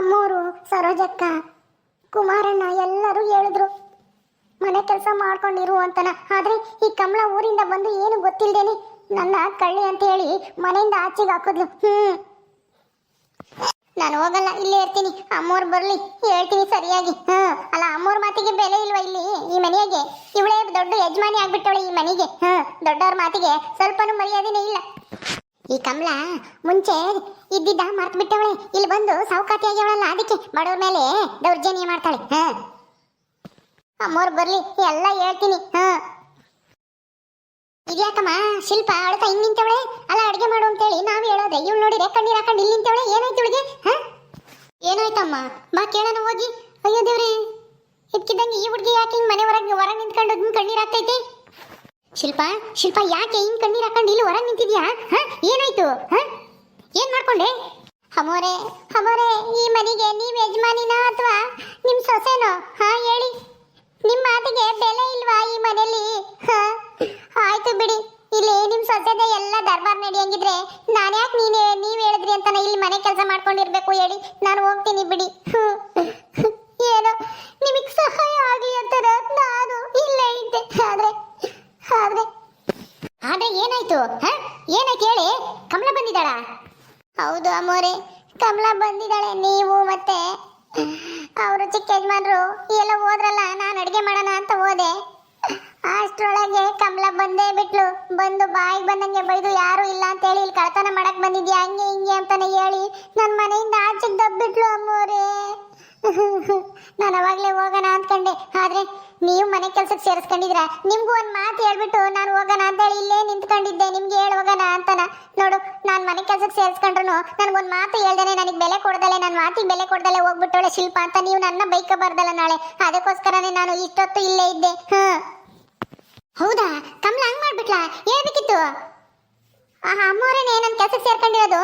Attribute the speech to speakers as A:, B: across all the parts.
A: ಅಮ್ಮೋರು ಸರೋಜಕ್ಕ. ಕುಮಾರಣ್ಣ ಎಲ್ಲರೂ ಹೇಳಿದ್ರು, ಮನೆ ಕೆಲಸ ಮಾಡ್ಕೊಂಡಿರು ಅಂತನ. ಆದ್ರೆ ಈ ಕಮಲ ಊರಿಂದ ಬಂದು ಏನು ಗೊತ್ತಿಲ್ಲದೇನೆ ನನ್ನ ಕಳ್ಳಿ ಅಂತ ಹೇಳಿ ಮನೆಯಿಂದ ಆಚೆಗೆ ಹಾಕಿದ್ಲು. ಹ್ಮ್. ನಾನು ಹೋಗಲ್ಲ, ಇಲ್ಲೇ ಇರ್ತೀನಿ. ಅಮ್ಮೋರ್ ಬರ್ಲಿ, ಹೇಳ್ತೀನಿ ಸರಿಯಾಗಿ. ಹ್ಮ್. ಅಲ್ಲ, ಅಮ್ಮೋರ್ ಮಾತಿಗೆ ಬೆಲೆ ಇಲ್ವಾ ಇಲ್ಲಿ ಈ ಮನೆಗೆ? ಇವಳೇ ದೊಡ್ಡ ಯಜಮಾನಿ ಆಗ್ಬಿಟ್ಟವಳೆ ಈ ಮನೆಗೆ. ಹ್ಮ್. ದೊಡ್ಡವ್ರ ಮಾತಿಗೆ ಸ್ವಲ್ಪನೂ ಮರ್ಯಾದೆನೇ ಇಲ್ಲ. ಈ ಕಮಲ ಮುಂಚೆ ಇದ್ದಿದ್ದ ಮರ್ತು ಬಿಟ್ಟವಳೆ ಇಲ್ಲಿ ಬಂದು ಆಗ್ಯವಳಲ್ಲ, ಅದಕ್ಕೆ ಬಡವ್ರ ಮೇಲೆ ದೌರ್ಜನ್ಯ ಮಾಡ್ತಾಳೆ. ಹ. ಅಮ್ಮೋರ್ ಬರ್ಲಿ, ಎಲ್ಲ ಹೇಳ್ತೀನಿ. ಹ. ಇದ್ಯಾಕಮ್ಮ ಶಿಲ್ಪ ಅಳ್ತಾ ಹಿಂಗ್ ನಿಂತವಳೆ? ಅಲ್ಲ, ಅಡುಗೆ ಮಾಡು ಅಂತೇಳಿ ನಾವು ಹೇಳೋದೆ. ಇವ್ಳು ನೋಡಿದ್ರೆ ಕಣ್ಣೀರ್ ಹಾಕೊಂಡು ಇಲ್ಲಿ ನಿಂತವಳೆ? ಏನಾಯ್ತು ಇವಳಿಗೆ? ಹ? ಏನಾಯ್ತಮ್ಮ? ಬಾ ಕೇಳೋಣ ಹೋಗಿ. ಅಯ್ಯೋ ದೇವ್ರಿ, ಇದ್ಕಿದ್ದಂಗೆ ಈ ಹುಡುಗಿ ಯಾಕೆ ಹಿಂಗ್ ಮನೆ ಹೊರಗೆ ಹೊರಗೆ ನಿಂತ್ಕೊಂಡು ಕಣ್ಣೀರ್ ಹಾಕ್ತೈತೆ? ಶಿಲ್ಪ ಶಿಲ್ಪ, ಯಾಕೆ ಹಿಂಗ್ ಕಣ್ಣೀರ್ ಹಾಕೊಂಡು ಇಲ್ಲಿ ಹೊರಗೆ ನಿಂತಿದ್ಯಾ? ಹ? ಏನಾಯ್ತು? ಹ? ಏನ್ ಮಾಡ್ಕೊಂಡೆ? ಹಮೋರೆ ಹಮೋರೆ ಈ ಮನೆಗೆ ನೀವ್ ಯಜಮಾನಿನ ಅಥವಾ ನಿಮ್ ಸೊಸೆನೋ? ಹಾ, ಹೇಳಿ. ನಿಮ್ ಮಾತಿಗೆ ಬೆಲೆ ಇಲ್ವಾ ಈ ಮನೆಯಲ್ಲಿ ಆಯ್ತು ಬಿಡಿ. ಇಲ್ಲಿ ನಿಮ್ ಸೊಸೆದೆ ಎಲ್ಲ ದರ್ಬಾರ್ ನಡೆಯಂಗಿದ್ರೆ ನಾನು ಯಾಕೆ ನೀನೇ ನೀವ್ ಹೇಳಿದ್ರಿ ಅಂತ ಇಲ್ಲಿ ಮನೆ ಕೆಲಸ ಮಾಡ್ಕೊಂಡಿರ್ಬೇಕು ಹೇಳಿ. ನಾನು ಹೋಗ್ತೀನಿ ಬಿಡಿ ಹ್ಮ್. ಏನೋ ನಿಮಗ್ ಸಹಾಯ ಆಗ್ಲಿ ಅಂತಾರ ನಾನು ಇಲ್ಲೇ ಇದ್ದೆ ಆದ್ರೆ ಆದ್ರೆ ಆದ್ರೆ ಏನಾಯ್ತು ಹ ಏನಾಯ್ತು ಹೇಳಿ ಕಮಲ ಬಂದಿದ್ದಾಳ ಹೌದು ಅಮ್ಮೋರೆ ಕಮಲ ಬಂದಿದ್ದಾಳೆ, ನೀವು ಮತ್ತೆ? ಅವರು ಚಿಕ್ಕ ಯಜಮಾನ್ರು ಎಲ್ಲ ಹೋದ್ರಲ್ಲ, ನಾನು ಅಡುಗೆ ಮಾಡೋಣ ಅಂತ ಹೋದೆ. ಅಷ್ಟರೊಳಗೆ ಕಮಲ ಬಂದೇ ಬಿಟ್ಲು. ಬಂದು ಬಾಯಿಗೆ ಬಂದಂಗೆ ಬೈದು, ಯಾರು ಇಲ್ಲ ಅಂತ ಹೇಳಿ ಇಲ್ಲಿ ಕಳ್ತನ ಮಾಡಕ್ ಬಂದಿದ್ಯಾ? ಹಂಗೆ ಹಿಂಗೆ ಅಂತಾನೆ ಹೇಳಿ ನನ್ನ ಮನೆಯಿಂದ ಆಚೆಗೆ ದಬ್ಬಿಟ್ಲು ಅಮ್ಮೋರೆ ನಾನು ಅವಾಗಲೇ ಹೋಗೋಣ ಅಂದ್ಕೊಂಡೆ ಆದ್ರೆ ನೀವು ಮನೆ ಕೆಲಸಕ್ಕೆ ಸೇರಿಸ್ಕೊಂಡಿದ್ರ ನಿಮ್ಗೂ ಒಂದು ಮಾತು ಹೇಳ್ಬಿಟ್ಟು ನಾನು ಹೋಗೋಣ ಅಂತ ಹೇಳಿ ಇಲ್ಲೇ ನಿಂತ್ಕೊಂಡಿದ್ದೆ. ನಿಮ್ಗೆ ಹೇಳಿ ಹೋಗೋಣ ಅಂತನ. ನೋಡು, ನಾನು ಮನೆ ಕೆಲಸಕ್ಕೆ ಸೇರಿಸ್ಕೊಂಡ್ರು ನನಗೊಂದು ಮಾತು ಹೇಳ್ದೇನೆ. ನನಗೆ ಬೆಲೆ ಕೊಡ್ದಲೆ. ನನ್ನ ಮಾತಿಗೆ ಬೆಲೆ ಕೊಡ್ದಲೆ. ಹೋಗ್ಬಿಟ್ಟೋಳೆ ಶಿಲ್ಪ ಅಂತ ನೀವು ನನ್ನ ಬೈಕಬಾರ್ದಲ್ಲ ನಾಳೆ. ಅದಕ್ಕೋಸ್ಕರನೇ ನಾನು ಇಷ್ಟೊತ್ತು ಇಲ್ಲೇ ಇದ್ದೆ. ಹಾ. ಹೌದಾ? ಕಮಲ ಹಾಂಗ್ ಮಾಡ್ಬಿಟ್ಲಾ? ಹೇಳ್ಬೇಕಿತ್ತು ಆ ಅಮ್ಮೋರೇನೆ ನನ್ನ ಕೆಲಸಕ್ಕೆ ಸೇರ್ಕೊಂಡಿರೋದು?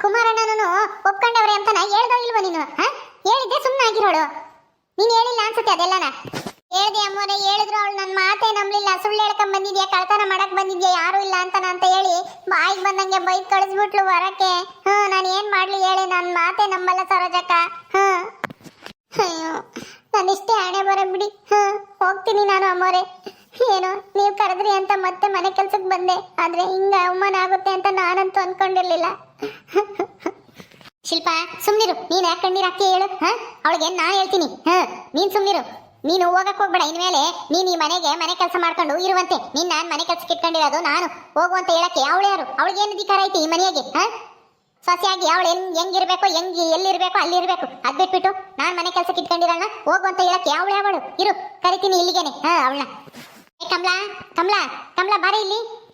A: ಕುಮಾರಣ್ಣನೂ ಒಪ್ಕೊಂಡವ್ರೆ ಅಂತನ? ಹೇಳ್ದೋ ಇಲ್ವ ನೀನು? ಹಾ? ಹೇಳಿದ್ದೆ ಸುಮ್ಮನೆ ಆಗಿರೋಳು. ನೀನು ಹೇಳಿಲ್ಲ ಅನ್ಸುತ್ತೆ ಅದೆಲ್ಲನ? ಹೇಳ್ದೆ ಅಮ್ಮೋರೆ, ಹೇಳಿದ್ರು ಅವಳು ನನ್ನ ಮಾತೇ ನಂಬಲಿಲ್ಲ. ಸುಳ್ಳು ಹೇಳ್ಕೊಂಡ್ ಬಂದಿದ್ಯಾ? ಕಳ್ತನ ಮಾಡಕ್ ಬಂದಿದ್ಯಾ? ಯಾರು ಇಲ್ಲ ಅಂತನ ಅಂತ ಹೇಳಿ ಬಾಯಿಗೆ ಬಂದಂಗೆ ಬೈಕ್ ಕಳಿಸ್ಬಿಟ್ಲು ಹೊರಕ್ಕೆ ಹ್ಞೂ ನಾನು ಏನು ಮಾಡ್ಲಿ ಹೇಳಿ? ನನ್ನ ಮಾತೇ ನಂಬಲ್ಲ ಸರೋಜಕ್ಕ. ಹ್ಞೂ ಅಯ್ಯೋ, ನಾನು ಇಷ್ಟೇ ಹಣೆ ಬರ ಬಿಡಿ. ಹ್ಞೂ ಹೋಗ್ತೀನಿ ನಾನು ಅಮ್ಮೋರೆ. ಏನು, ನೀವು ಕರೆದ್ರಿ ಅಂತ ಮತ್ತೆ ಮನೆ ಕೆಲ್ಸಕ್ಕೆ ಬಂದೆ. ಆದ್ರೆ ಹಿಂಗ ಅವಮಾನ ಆಗುತ್ತೆ ಅಂತ ನಾನಂತೂ ಅನ್ಕೊಂಡಿರ್ಲಿಲ್ಲ. ಶಿಲ್ಪ, ಸುಮ್ನಿರು. ನೀನ್ ಯಾಕೆ ಕಣ್ಣೀರ್ ಹಾಕಿ ಹೇಳು, ಹಾ? ಅವಳಿಗೆ ನಾನು ಹೇಳ್ತೀನಿ. ಹಾ, ನೀನ್ ಸುಮ್ನಿರು. ನೀನು ಹೋಗಕ್ ಹೋಗ್ಬೇಡ. ಇನ್ಮೇಲೆ ನೀನ್ ಈ ಮನೆಗೆ ಮನೆ ಕೆಲಸ ಮಾಡ್ಕೊಂಡು ಇರುವಂತೆ. ನೀನ್ ನಾನ್ ಮನೆ ಕೆಲ್ಸಕ್ಕೆ ಇಟ್ಕೊಂಡಿರೋದು ನಾನು. ಹೋಗುವಂತ ಹೇಳಕ್ಕೆ ಅವಳು ಯಾರು? ಅವಳಿಗೆ ಏನು ಅಧಿಕಾರ ಐತಿ ಈ ಮನೆಗೆ? ಹಾ? ಸೊಸೆಯಾಗಿ ಅವಳು ಹೆಂಗ್, ಹೆಂಗಿರ್ಬೇಕು, ಹೆಂಗ್ ಎಲ್ಲಿರ್ಬೇಕು ಅಲ್ಲಿರ್ಬೇಕು. ಅದ್ ಬಿಟ್ಬಿಟ್ಟು ನಾನ್ ಮನೆ ಕೆಲ್ಸಕ್ಕೆ ಇಟ್ಕೊಂಡಿರಲ್ಲ ಹೋಗು ಅಂತ ಹೇಳಕ್ಕೆ ಅವಳು ಯಾವಳು ಇರು, ಕರಿತೀನಿ ಇಲ್ಲಿಗೇನೆ. ಹಾ, ಅವಳನ್ನ. ಏ, ಕಮಲಾ ಕಮಲಾ ಕಮಲಾ, ಬಾರಿ ಇಲ್ಲಿ.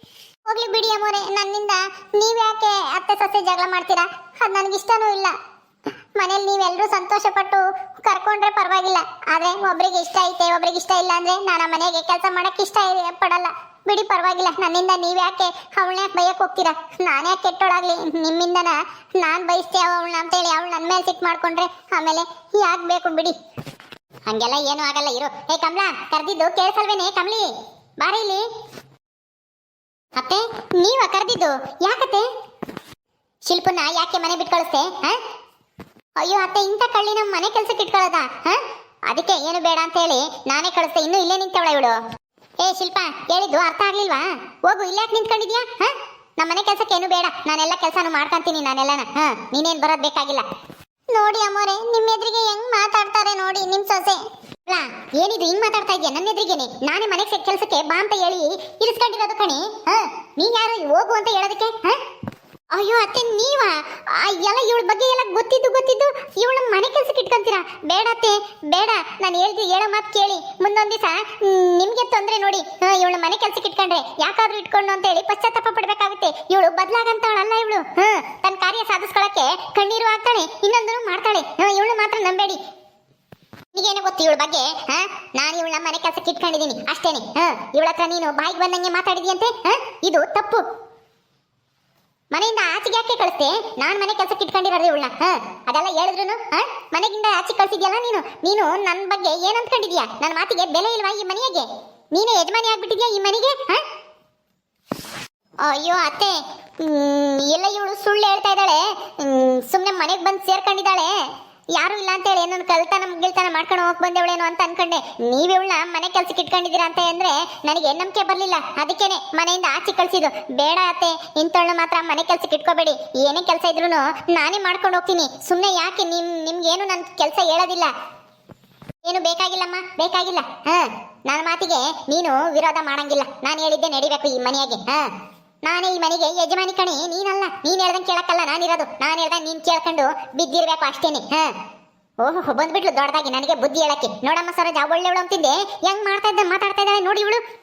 A: ಹೋಗ್ಲಿ ಬಿಡಿ ಅಮ್ಮೋರೆ, ನನ್ನಿಂದ. ನೀವ್ ಯಾಕೆ ಅತ್ತೆ, ಸೊಸೆ ಜಗಳ ಮಾಡ್ತೀರಾ? ಅದ್ ನನಗಿಷ್ಟನೂ ಇಲ್ಲ. ಮನೇಲಿ ನೀವೆಲ್ಲರೂ ಸಂತೋಷ ಪಟ್ಟು ಕರ್ಕೊಂಡ್ರೆ ಪರವಾಗಿಲ್ಲ. ಆದ್ರೆ ಒಬ್ರಿಗೆ ಇಷ್ಟ ಐತೆ, ಒಬ್ರಿಗೆ ಇಷ್ಟ ಇಲ್ಲ ಅಂದರೆ ನಾನು ಮನೆಗೆ ಕೆಲಸ ಮಾಡೋಕ್ಕೆ ಇಷ್ಟ ಇದೆ ಪಡಲ್ಲ. ಬಿಡಿ ಪರವಾಗಿಲ್ಲ, ನನ್ನಿಂದ ನೀವ್ಯಾಕೆ ಅವಳನ್ನ ಬಯಕ್ಕೆ ಬೈಯಕ್ ಹೋಗ್ತೀರಾ? ನಾನೇ ಕೆಟ್ಟೋಳಾಗ್ಲಿ, ನಿಮ್ಮಿಂದನ ನಾನು ಬಯಸ್ತೇ ಅವಳನ್ನ ಅಂತೇಳಿ ಅವಳು ನನ್ನ ಮೇಲೆ ಸಿಟ್ಟು ಮಾಡ್ಕೊಂಡ್ರೆ ಆಮೇಲೆ ಯಾಕೆ ಬೇಕು ಬಿಡಿ? ಹಂಗೆಲ್ಲ ಏನೂ ಆಗಲ್ಲ, ಇರು. ಹೇ ಕಮಲಾ, ಕರೆದಿದ್ದು ಕೇಳಿಸಲ್ವೇನೆ, ಕಮಲಿ? ಬಾರಿ ಇಲ್ಲಿ. ಅತ್ತೆ, ನೀವ ಕರೆದಿದ್ದು? ಯಾಕತ್ತೆ? ಶಿಲ್ಪನ ಯಾಕೆ ಮನೆ ಬಿಟ್ಟು ಕಳಿಸ್ತೆ ಅಯ್ಯೋ ಅತ್ತೆ, ಇಂಥ ಕಳ್ಳಿ ನಮ್ಮ ಮನೆ ಕೆಲ್ಸಕ್ಕೆ ಇಟ್ಕೊಳ್ಳೋದ ಅದಕ್ಕೆ ಏನು ಬೇಡ ಅಂತ ಹೇಳಿ ನಾನೇ ಕಳಿಸ್ತೆ ಇನ್ನು ಇಲ್ಲೇ ನಿಂತವಳ ಇವಳು. ಏ, ಶಿಲ್ಪ, ಹೇಳಿದ್ದು ಅರ್ಥ ಆಗ್ಲಿಲ್ವಾ? ಹೋಗು ಇಲ್ಲೇ ಯಾಕೆ ನಿಂತ್ಕೊಂಡಿದ್ಯಾ, ಹಾ? ನಮ್ಮ ಮನೆ ಕೆಲ್ಸಕ್ಕೆ ಏನು ಬೇಡ, ನಾನೆಲ್ಲ ಕೆಲಸನೂ ಮಾಡ್ಕೊಂತೀನಿ ನಾನೆಲ್ಲನ, ಹಾ? ನೀನೇನ್ ಬರೋದ್ ಬೇಕಾಗಿಲ್ಲ. ನೋಡಿ ಅಮ್ಮೋರೆ ನಿಮ್ಮ ಎದುರಿಗೆ ಹೆಂಗ್ ಮಾತಾಡ್ತಾರೆ ನೋಡಿ, ನಿಮ್ ಸೊಸೆ. ಏನಿದು, ಹಿಂಗ್ ಮಾತಾಡ್ತಾ ಇದೆಯಾ ನನ್ನ ಎದುರಿಗೇನೆ ನಾನೇ ಮನೆಗೆ ಕೆಲಸಕ್ಕೆ ಬಾ ಅಂತ ಹೇಳಿ ಇರಿಸ್ಕೊಂಡಿರೋದು ಕಣಿ, ಹಾ? ನೀನ್ ಯಾರು, ಹೋಗು ಅಂತ ಹೇಳೋದಕ್ಕೆ, ಹಾ? ಅಯ್ಯೋ, ಅತ್ತೆ, ನೀವ? ಎಲ್ಲ ಇವಳ ಬಗ್ಗೆ ಎಲ್ಲ ಗೊತ್ತಿದ್ದು ಗೊತ್ತಿದ್ದು ಇವಳ ಮನೆ ಕೆಲ್ಸಕ್ಕೆ ಇಟ್ಕೊಂತೀರಾ? ಬೇಡ ಅತ್ತೆ, ಬೇಡ. ನಾನು ಹೇಳ್ದಿ, ಹೇಳೋ ಮಾತು ಕೇಳಿ. ಮುಂದೊಂದು ದಿವಸ ನಿಮ್ಗೆ ತೊಂದರೆ ನೋಡಿ. ಇವಳ ಮನೆ ಕೆಲಸಕ್ಕೆ ಇಟ್ಕೊಂಡ್ರೆ ಯಾಕಾದ್ರೂ ಇಟ್ಕೊಂಡು ಅಂತ ಹೇಳಿ ಪಶ್ಚಾತ್ತಾಪ ಪಡ್ಬೇಕಾಗುತ್ತೆ. ಇವಳು ಬದಲಾಗಂತವಳಲ್ಲ ಇವಳು. ಹ್ಮ್ ತನ್ನ ಕಾರ್ಯ ಸಾಧಿಸ್ಕೊಳಕ್ಕೆ ಕಣ್ಣೀರು ಹಾಕ್ತಾಳೆ, ಇನ್ನೊಂದನ್ನು ಮಾಡ್ತಾಳೆ. ಇವಳು ಮಾತ್ರ ನಂಬೇಡಿ. ನಿಗೇನು ಗೊತ್ತು ಇವಳ ಬಗ್ಗೆ? ಹಾ, ನಾನು ಇವಳ ಮನೆ ಕೆಲಸಕ್ಕೆ ಇಟ್ಕೊಂಡಿದ್ದೀನಿ, ಅಷ್ಟೇನೆ. ಹಾ ಇವಳ ಹತ್ರ ನೀನು ಬಾಯಿಗೆ ಬಂದಂಗೆ ಮಾತಾಡಿದ್ಯಂತೆ? ಹಾ, ಇದು ತಪ್ಪು. ಮನೆಯಿಂದ ಆಚೆಗೆ ಯಾಕೆ ಕಳಿಸ್ತೆ ನಾನು ಮನೆ ಕೆಲ್ಸಕ್ಕೆ ಇಟ್ಕೊಂಡಿರೋದು ಇವಳನ್ನ ಹಾ, ಅದೆಲ್ಲ ಹೇಳಿದ್ರು ಹಾ? ಮನೆಗಿಂದ ಆಚೆ ಕಳ್ಸಿದ್ಯಲ್ಲ ನೀನು? ನೀನು ನನ್ನ ಬಗ್ಗೆ ಏನ್ ಅಂದ್ಕೊಂಡಿದ್ಯಾ ನನ್ನ ಮಾತಿಗೆ ಬೆಲೆ ಇಲ್ವಾ ಈ ಮನೆಗೆ? ನೀನೇ ಯಜಮಾನಿ ಆಗ್ಬಿಟ್ಟಿದ್ಯಾ ಈ ಮನೆಗೆ, ಹಾ? ಅಯ್ಯೋ, ಅತ್ತೆ ಎಲ್ಲ ಇವಳು ಸುಳ್ಳು ಹೇಳ್ತಾ ಇದ್ದಾಳೆ. ಸುಮ್ಮನೆ ಮನೆಗೆ ಬಂದು ಸೇರ್ಕೊಂಡಿದ್ದಾಳೆ. ಯಾರು ಇಲ್ಲ ಅಂತ ಹೇಳಿ ಏನೊಂದು ಕಲ್ತನ ಗಿಲ್ತನ ಮಾಡ್ಕೊಂಡು ಹೋಗಿ ಬಂದೇವಳೇನು ಅಂತ ಅನ್ಕೊಂಡೆ. ನೀವ್ ಇವಳ ಮನೆ ಕೆಲ್ಸಕ್ಕೆ ಇಟ್ಕೊಂಡಿದ್ದೀರಾ ಅಂತ ಅಂದ್ರೆ ನನಗೆ ನಂಬಿಕೆ ಬರ್ಲಿಲ್ಲ. ಅದಕ್ಕೇನೆ ಮನೆಯಿಂದ ಆಚೆ ಕಳ್ಸಿದ್ದು. ಬೇಡ ಅತ್ತೆ, ಇಂಥವಳನ್ನ ಮಾತ್ರ ಮನೆ ಕೆಲ್ಸಕ್ಕೆ ಇಟ್ಕೋಬೇಡಿ. ಏನೇ ಕೆಲಸ ಇದ್ರು ನಾನೇ ಮಾಡ್ಕೊಂಡು ಹೋಗ್ತೀನಿ. ಸುಮ್ಮನೆ ಯಾಕೆ ನಿಮ್, ನಿಮ್ಗೇನು ನನ್ನ ಕೆಲಸ ಹೇಳೋದಿಲ್ಲ? ಏನು ಬೇಕಾಗಿಲ್ಲಮ್ಮ? ಬೇಕಾಗಿಲ್ಲ. ಹ, ನನ್ನ ಮಾತಿಗೆ ನೀನು ವಿರೋಧ ಮಾಡಂಗಿಲ್ಲ. ನಾನು ಹೇಳಿದ್ದೆ ನಡಿಬೇಕು ಈ ಮನೆಯಾಗೆ. ಹ. ನಾನೇ ಈ ಮನೆಗೆ ಯಜಮಾನಿ ಕಣಿ, ನೀನಲ್ಲ. ನೀನ್ ಹೇಳ್ದಂಗೆ ಕೇಳಕ್ಕಲ್ಲ ನಾನಿರೋದು ನಾನು ಹೇಳ್ದಂಗೆ ನೀನ್ ಕೇಳ್ಕೊಂಡು ಬಿದ್ದಿರ್ಬೇಕು ಅಷ್ಟೇನೆ, ಹ. ಓಹೋ ಬಂದ್ಬಿಟ್ಲು ದೊಡ್ಡದಾಗಿ ನನಗೆ ಬುದ್ಧಿ ಹೇಳಕ್ಕೆ. ನೋಡಮ್ಮ ಸರೋಜ ಒಳ್ಳೆವಳು ಅಂತಿದ್ದೆ. ಹೆಂಗ್ ಮಾಡ್ತಾ ಇದ್ದ, ಮಾತಾಡ್ತಾ ಇದ್ದಾಳೆ ನೋಡಿ ಇವಳು.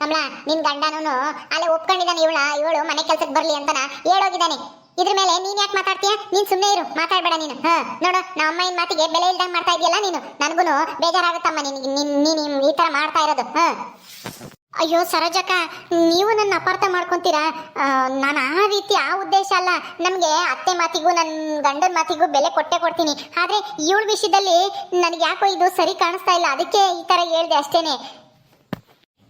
A: ಕಮಲ, ನಿನ್ ಗಂಡನೂ ಅಲ್ಲೇ ಒಪ್ಕೊಂಡಿದ್ದಾನೆ ಇವಳ, ಇವಳು ಮನೆ ಕೆಲ್ಸಕ್ಕೆ ಬರ್ಲಿ ಅಂತನ ಹೇಳೋಗಿದ್ದಾನೆ. ಇದ್ರ ಮೇಲೆ ನೀನ್ ಯಾಕೆ ಮಾತಾಡ್ತೀಯ? ನೀನ್ ಸುಮ್ಮನೆ ಇರು, ಮಾತಾಡ್ಬೇಡ ನೀನು, ಹ. ನೋಡು, ನಮ್ಮ ಅಮ್ಮನ ಮಾತಿಗೆ ಬೆಲೆ ಇಲ್ದಂಗ್ ಮಾಡ್ತಾ ಇದೆಯಲ್ಲ ನೀನು. ನನಗೂ ಬೇಜಾರಾಗುತ್ತಮ್ಮ ನಿನ್, ನೀನ್ ಈ ತರ ಮಾಡ್ತಾ ಇರೋದು, ಹ. ಅಯ್ಯೋ ಸರೋಜಕ್ಕ, ನೀವು ನನ್ನ ಅಪಾರ್ಥ ಮಾಡ್ಕೊಂತೀರಾ? ನಾನು ಆ ರೀತಿ ಆ ಉದ್ದೇಶ ಅಲ್ಲ. ನಮಗೆ ಅತ್ತೆ ಮಾತಿಗೂ ನನ್ನ ಗಂಡನ ಮಾತಿಗೂ ಬೆಲೆ ಕೊಟ್ಟೆ ಕೊಡ್ತೀನಿ. ಆದ್ರೆ ಇವಳ ವಿಷಯದಲ್ಲಿ ನನಗೆ ಯಾಕೋ ಇದು ಸರಿ ಕಾಣಿಸ್ತಾ ಇಲ್ಲ. ಅದಕ್ಕೆ ಈ ಥರ ಹೇಳಿದೆ ಅಷ್ಟೇನೆ.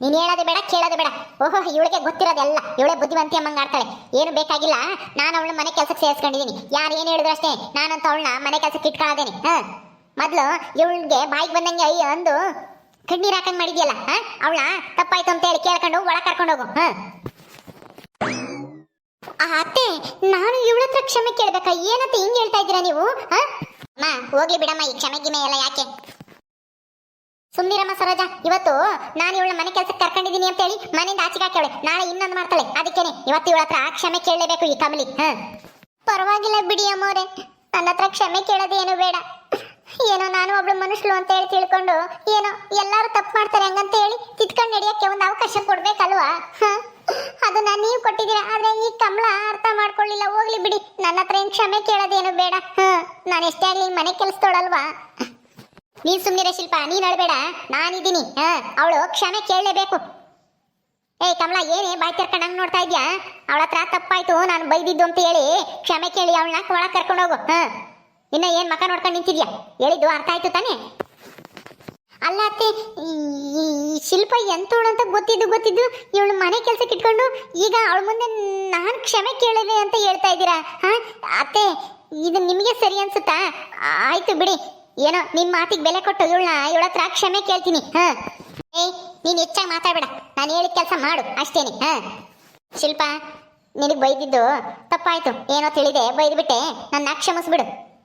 A: ನೀನು ಹೇಳೋದು ಬೇಡ, ಕೇಳೋದು ಬೇಡ. ಓಹೋ, ಇವಳಿಗೆ ಗೊತ್ತಿರೋದೆಲ್ಲ. ಇವಳೆ ಬುದ್ಧಿವಂತಿ ಅಮ್ಮಂಗ್ ಆಡ್ತಾಳೆ. ಏನು ಬೇಕಾಗಿಲ್ಲ. ನಾನು ಅವಳ ಮನೆ ಕೆಲಸಕ್ಕೆ ಸೇರಿಸ್ಕೊಂಡಿದ್ದೀನಿ ಯಾರು ಏನು ಹೇಳಿದ್ರು ಅಷ್ಟೇ. ನಾನಂತ ಅವಳನ್ನ ಮನೆ ಕೆಲಸಕ್ಕೆ ಇಟ್ಕೊಳ್ಳೋದೇನೆ ಹಾಂ. ಮೊದಲು ಇವಳಿಗೆ ಬಾಯಿಗೆ ಬಂದಂಗೆ ಅಯ್ಯ ಅಂದು ಕಣ್ಣೀರ್ ಹಾಕಂಗ್ ಮಾಡಿದ್ಯಲ್ಲ ಅವಳ? ತಪ್ಪಾಯ್ತು ಅಂತ ಹೇಳಿ ಕೇಳ್ಕೊಂಡು ಒಳ ಕರ್ಕೊಂಡು ಹೋಗು, ಹ? ಅತ್ತೆ, ನಾನು ಇವಳ ಹತ್ರ ಕ್ಷಮೆ ಕೇಳ್ಬೇಕಾ? ಏನಂತ ಹಿಂಗ್ ಹೇಳ್ತಾ ಇದ್ದೀರಾ ನೀವು ಹೋಗ್ಲಿ ಬಿಡಮ್ಮ, ಈ ಕ್ಷಮೆ ಗಿಮೆ ಎಲ್ಲ ಯಾಕೆ? ಸುಮ್ನಿರಮ್ಮ ಸರೋಜ, ಇವತ್ತು ನಾನು ಇವಳ ಮನೆ ಕೆಲ್ಸಕ್ಕೆ ಕರ್ಕೊಂಡಿದ್ದೀನಿ ಅಂತ ಹೇಳಿ ಮನೆಯಿಂದ ಆಚೆಗೆ ಹಾಕೇಳೆ ನಾಳೆ ಇನ್ನೊಂದು ಮಾಡ್ತಾಳೆ. ಅದಕ್ಕೇನೆ, ಇವತ್ತು ಇವಳ ಹತ್ರ ಕ್ಷಮೆ ಕೇಳಲೇಬೇಕು ಈ ಕಮಲಿ, ಹ? ಪರವಾಗಿಲ್ಲ ಬಿಡಿ ಅಮ್ಮೋರೆ. ನನ್ನ ಹತ್ರ ಕ್ಷಮೆ ಕೇಳೋದೇನು ಬೇಡ. ಏನೋ ನಾನು ಒಬ್ಳು ಮನುಷ್ಯಳು ಅಂತ ಹೇಳಿ ತಿಳ್ಕೊಂಡು ಏನೋ ಎಲ್ಲರೂ ತಪ್ಪು ಮಾಡ್ತಾರೆ ಹಂಗಂತ ಹೇಳಿ ತಿದ್ಕೊಂಡು ನಡೆಯೋಕ್ಕೆ ಒಂದು ಅವಕಾಶ ಕೊಡ್ಬೇಕಲ್ವಾ? ಅದು ಅದನ್ನ ನೀವು ಕೊಟ್ಟಿದ್ದೀರಾ, ಆದ್ರೆ ಈ ಕಮಲ ಅರ್ಥ ಮಾಡ್ಕೊಳ್ಳಿಲ್ಲ. ಹೋಗ್ಲಿ ಬಿಡಿ, ನನ್ನ ಹತ್ರ ಏನ್ ಕ್ಷಮೆ ಕೇಳೋದೇನು ಬೇಡ. ಹ, ನಾನು ಎಷ್ಟೇ ಆಗಲಿ ಮನೆ ಕೆಲಸದೋಳಲ್ವಾ ನೀನ್ ಸುಮ್ಮನಿರ ಶಿಲ್ಪ, ನೀನ್ ಅಳ್ಬೇಡ ನಾನಿದ್ದೀನಿ. ಹಾ, ಅವಳು ಕ್ಷಮೆ ಕೇಳಲೇಬೇಕು. ಏಯ್ ಕಮಲ, ಏನೇ ಬಾಯ್ ತೆರ್ಕೊಂಡು ಹಂಗ್ ನೋಡ್ತಾ ಇದ್ಯಾ? ಅವಳ ಹತ್ರ ತಪ್ಪಾಯ್ತು, ನಾನು ಬೈದಿದ್ದು ಅಂತ ಹೇಳಿ ಕ್ಷಮೆ ಕೇಳಿ ಅವಳನ್ನ ಒಳಗೆ ಕರ್ಕೊಂಡು ಹೋಗು. ಹಾ. ಇನ್ನ ಏನ್ ಮಕ ನೋಡ್ಕೊಂಡು ನಿಂತಿದ್ಯಾ? ಹೇಳಿದ್ದು ಅರ್ಥ ಆಯ್ತು ತಾನೇ? ಅಲ್ಲ ಅತ್ತೆ, ಈ ಶಿಲ್ಪ ಎಂತವಳು ಅಂತ ಗೊತ್ತಿದ್ದು ಗೊತ್ತಿದ್ದು ಇವಳು ಮನೆ ಕೆಲ್ಸಕ್ಕೆ ಇಟ್ಕೊಂಡು ಈಗ ಅವಳ ಮುಂದೆ ನಾನು ಕ್ಷಮೆ ಕೇಳಿದೆ ಅಂತ ಹೇಳ್ತಾ ಇದ್ದೀರಾ? ಹಾ? ಅತ್ತೆ, ಇದು ನಿಮಗೆ ಸರಿ ಅನ್ಸುತ್ತಾ? ಆಯ್ತು ಬಿಡಿ. ಏನೋ ನಿಮ್ಮ ಮಾತಿಗೆ ಬೆಲೆ ಕೊಟ್ಟು ಇವಳನ್ನ, ಇವಳ ಹತ್ರ ಕ್ಷಮೆ ಕೇಳ್ತೀನಿ. ಹಾ? ಏಯ್ ನೀನ್ ಹೆಚ್ಚಾಗಿ ಮಾತಾಡ್ಬೇಡ. ನಾನು ಹೇಳಿದ ಕೆಲಸ ಮಾಡು, ಅಷ್ಟೇನೆ. ಹಾ? ಶಿಲ್ಪ, ನಿನಗೆ ಬೈದಿದ್ದು ತಪ್ಪಾಯ್ತು. ಏನೋ ತಿಳಿದೆ, ಬೈದ್ಬಿಟ್ಟೆ. ನನ್ನ ಕ್ಷಮಿಸ್ಬಿಡು.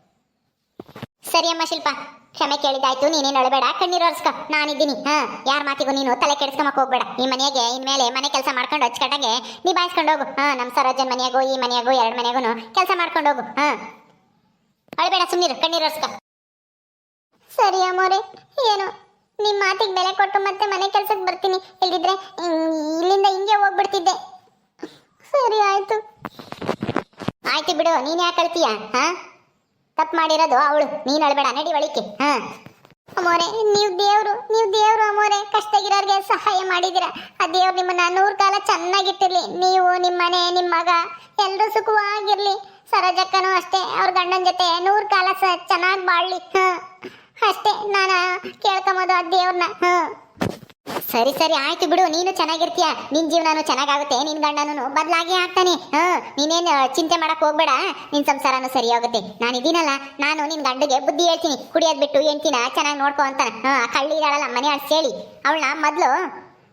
A: ಸರಿ ಅಮ್ಮ ಶಿಲ್ಪ. ಕ್ಷಮೆ ಕೇಳಿದಾಯ್ತು ನೀನೇನು ಅಳಬೇಡ? ಕಣ್ಣೀರು ಒರೆಸ್ಕ. ನಾನಿದ್ದೀನಿ. ಹಾ, ಯಾರ ಮಾತಿಗೂ ನೀನು ತಲೆ ಕೆಡಿಸ್ಕೊಂಬಕ್ ಹೋಗ್ಬೇಡ. ಈ ಮನೆಗೆ, ಇನ್ಮೇಲೆ ಮನೆ ಕೆಲಸ ಮಾಡ್ಕೊಂಡು ಅಚ್ಚುಕಟ್ಟಾಗೆ ನಿಭಾಯಿಸ್ಕೊಂಡು ಹೋಗು. ಹಾ ನಮ್ಮ ಸರೋಜನ್ ಮನೆಯಾಗೂ, ಈ ಮನೆಯಾಗೂ, ಎರಡು ಮನೆಗೂ ಕೆಲಸ ಮಾಡ್ಕೊಂಡು ಹೋಗು. ಹಾ. ಅಳಬೇಡ ಸುಮ್ಮನಿರು ಕಣ್ಣೀರು ಒರೆಸ್ಕ. ಸರಿ ಅಮ್ಮೋರೆ, ಏನು? ನಿಮ್ಮ ಮಾತಿಗೆ ಬೆಲೆ ಕೊಟ್ಟು ಮತ್ತೆ ಮನೆ ಕೆಲಸಕ್ಕೆ ಬರ್ತೀನಿ. ಇಲ್ದಿದ್ರೆ ಇಲ್ಲಿಂದ ಹಿಂಗೆ ಹೋಗ್ಬಿಡ್ತಿದ್ದೆ. ಸರಿ, ಆಯ್ತು. ಆಯ್ತು ಬಿಡು, ನೀನ್ ಯಾಕೆ ಅಳ್ತೀಯ? ಹಾ? ತಪ್ಪು ಮಾಡಿರೋದು ಅವಳು. ನೀನು ಹೇಳಬೇಡ ನಡಿ ಒಳಿಕೆ ಹಾ. ಅಮೋರೆ ನೀವು ದೇವ್ರು ನೀವು ದೇವ್ರು ಕಷ್ಟ ಕಷ್ಟಗಿರೋರ್ಗೆ ಸಹಾಯ ಮಾಡಿದಿರ ಆ ದೇವ್ರು ನಿಮ್ಮನ್ನ ನೂರು ಕಾಲ ಚೆನ್ನಾಗಿಟ್ಟಿರ್ಲಿ. ನೀವು ನಿಮ್ಮ ಮನೆ ನಿಮ್ಮ ಮಗ ಎಲ್ಲರೂ ಸುಖವಾಗಿರ್ಲಿ. ಸರೋಜಕ್ಕನೂ ಅಷ್ಟೇ, ಅವ್ರ ಗಂಡನ ಜೊತೆ ನೂರು ಕಾಲ ಚೆನ್ನಾಗಿ ಬಾಳ್ಲಿ. ಹಾ. ಅಷ್ಟೇ, ನಾನು ಕೇಳ್ಕೊಂಬೋದು ಆ ದೇವ್ರನ್ನ ಹಾ. ಸರಿ ಸರಿ, ಆಯ್ತು ಬಿಡು. ನೀನು ಚೆನ್ನಾಗಿರ್ತೀಯ. ನಿನ್ ಜೀವನನು ಚೆನ್ನಾಗಾಗುತ್ತೆ. ನಿನ್ ಗಂಡನೂ ಬದಲಾಗಿ ಆಗ್ತಾನೆ. ಹ, ನೀನೇನು ಚಿಂತೆ ಮಾಡಕ್ ಹೋಗ್ಬೇಡ. ನಿನ್ ಸಂಸಾರನು ಸರಿ ಹೋಗುತ್ತೆ ನಾನು ಇದೀನಲ್ಲ. ನಾನು ನಿನ್ ಗಂಡಗೆ ಬುದ್ಧಿ ಹೇಳ್ತೀನಿ. ಕುಡಿಯೋದ್ ಬಿಟ್ಟು ಎಂಟಿನ ಚೆನ್ನಾಗಿ ನೋಡ್ಕೊ ಅಂತಾನ. ಹ ಕಳ್ಳಿದಾಳಲ್ಲ ಮನೆ ಆಡ್ಸಿ ಹೇಳಿ. ಅವಳನ್ನ ಮೊದ್ಲು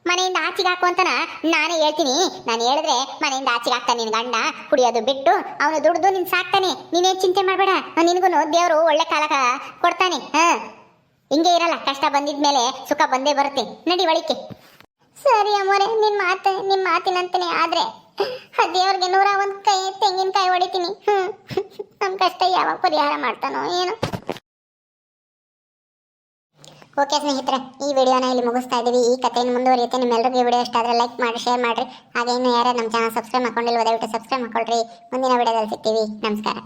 A: ಮನೆಯಿಂದ ಆಚೆಗೆ ಹಾಕು ಅಂತಾನ. ನಾನೇ ಹೇಳ್ತೀನಿ. ನಾನು ಹೇಳಿದ್ರೆ ಮನೆಯಿಂದ ಆಚೆಗೆ ಹಾಕ್ತಾನೆ ನಿನ್ ಗಂಡ. ಕುಡಿಯೋದು ಬಿಟ್ಟು ಅವನು ದುಡ್ದು ನಿನ್ ಸಾಕ್ತಾನೆ. ನೀನೇನ್ ಚಿಂತೆ ಮಾಡಬೇಡ. ನಿನಗೂ ದೇವರು ಒಳ್ಳೆ ಕಾಲ ಕೊಡ್ತಾನೆ. ಹ. ಹಿಂಗೆ ಇರಲ್ಲ, ಕಷ್ಟ ಬಂದಿದ್ಮೇಲೆ ಸುಖ ಬಂದೇ ಬರುತ್ತೆ. ನಡಿ ಒಳಿಕೆ ಸರಿ ಅಮ್ಮೋರೆ, ನಿನ್ ಮಾತು ನಿಮ್ ಮಾತಿನಂತಾನೆ ಆದ್ರೆ ಆ ದೇವ್ರಿಗೆ ನೂರ ಒಂದ್ ಕೈ ತೆಂಗಿನಕಾಯಿ ಹೊಡಿತೀನಿ. ನಮ್ ಕಷ್ಟ ಯಾವಾಗ ಪರಿಹಾರ ಮಾಡ್ತಾನೋ ಏನು. ಓಕೆ ಸ್ನೇಹಿತರೆ, ಈ ವಿಡಿಯೋನ ಇಲ್ಲಿ ಮುಗಿಸ್ತಾ ಇದ್ದೀವಿ. ಈ ಕಥೆಯನ್ನು ಮುಂದುವರಿಯುತ್ತೆ. ನಿಮ್ಮೆಲ್ಲರಿಗೂ ಈ ವಿಡಿಯೋ ಇಷ್ಟ ಆದರೆ ಲೈಕ್ ಮಾಡಿ ಶೇರ್ ಮಾಡಿರಿ. ಹಾಗೆ ಇನ್ನು ಯಾರು ನಮ್ಮ ಚಾನಲ್ ಸಬ್ಸ್ಕ್ರೈಬ್ ಮಾಡ್ಕೊಂಡಿಲ್ಲ ದಯವಿಟ್ಟು ಸಬ್ಸ್ಕ್ರೈಬ್ ಮಾಡ್ಕೊಳ್ರಿ. ಮುಂದಿನ ವಿಡಿಯೋದಲ್ಲಿ ಸಿಗ್ತೀವಿ. ನಮಸ್ಕಾರ.